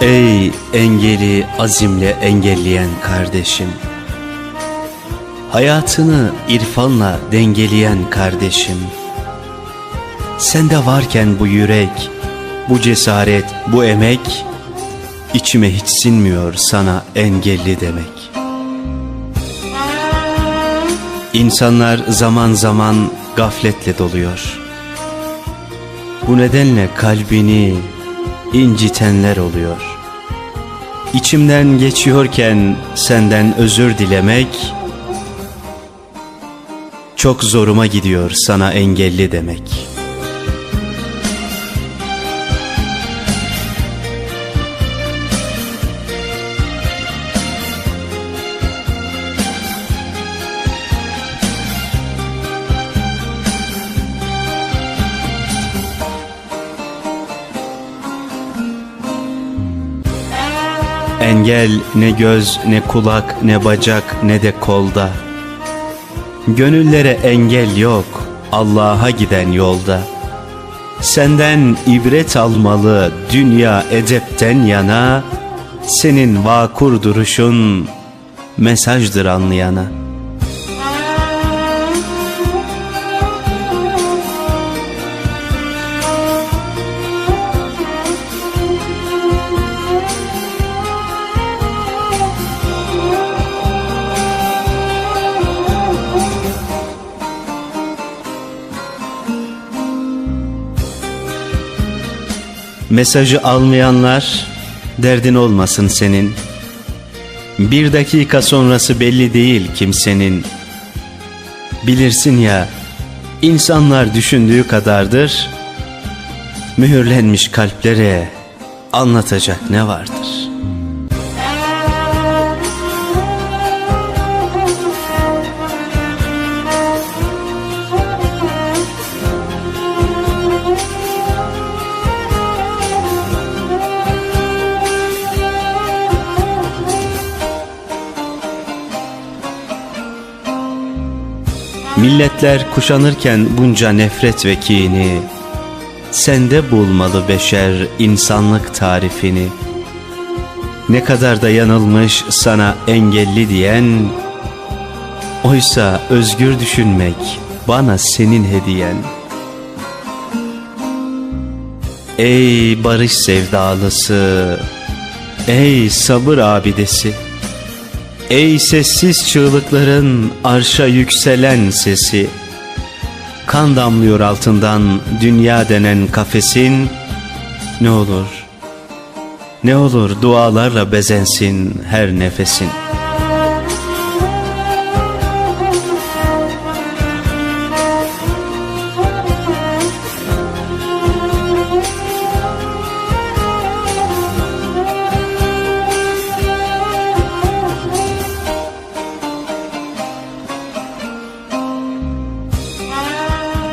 Ey engeli azimle engelleyen kardeşim. Hayatını irfanla dengeleyen kardeşim. Sende varken bu yürek, bu cesaret, bu emek içime hiç sinmiyor sana engelli demek. İnsanlar zaman zaman gafletle doluyor. Bu nedenle kalbini incitenler oluyor. İçimden geçiyorken senden özür dilemek Çok zoruma gidiyor sana engelli demek Engel ne göz ne kulak ne bacak ne de kolda. Gönüllere engel yok Allah'a giden yolda. Senden ibret almalı dünya edepten yana Senin vakur duruşun mesajdır anlayana Mesajı almayanlar derdin olmasın senin. Bir dakika sonrası belli değil kimsenin. Bilirsin ya insanlar düşündüğü kadardır. Mühürlenmiş kalplere anlatacak ne vardır? Milletler kuşanırken bunca nefret ve kini. Sende bulmalı beşer insanlık tarifini. Ne kadar da yanılmış sana engelli diyen Oysa özgür düşünmek bana senin hediyen. Ey barış sevdalısı Ey sabır abidesi Ey sessiz çığlıkların arşa yükselen sesi Kan damlıyor altından dünya denen kafesin. Ne olur, ne olur dualarla bezensin her nefesin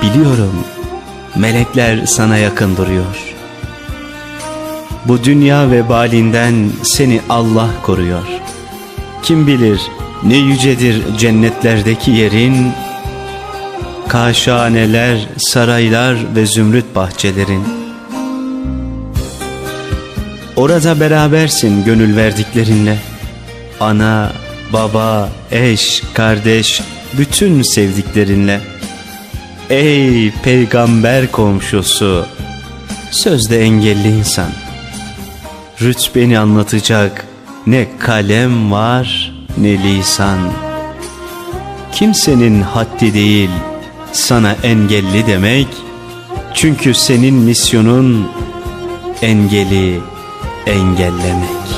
Biliyorum melekler sana yakın duruyor. Bu dünya vebalinden seni Allah koruyor. Kim bilir ne yücedir cennetlerdeki yerin, kaşaneler, saraylar ve zümrüt bahçelerin. Orada berabersin gönül verdiklerinle. Ana, baba, eş, kardeş, bütün sevdiklerinle.'' Ey peygamber komşusu Sözde engelli insan. Rütbeni anlatacak Ne kalem var ne lisan. Kimsenin haddi değil Sana engelli demek. Çünkü senin misyonun Engeli engellemek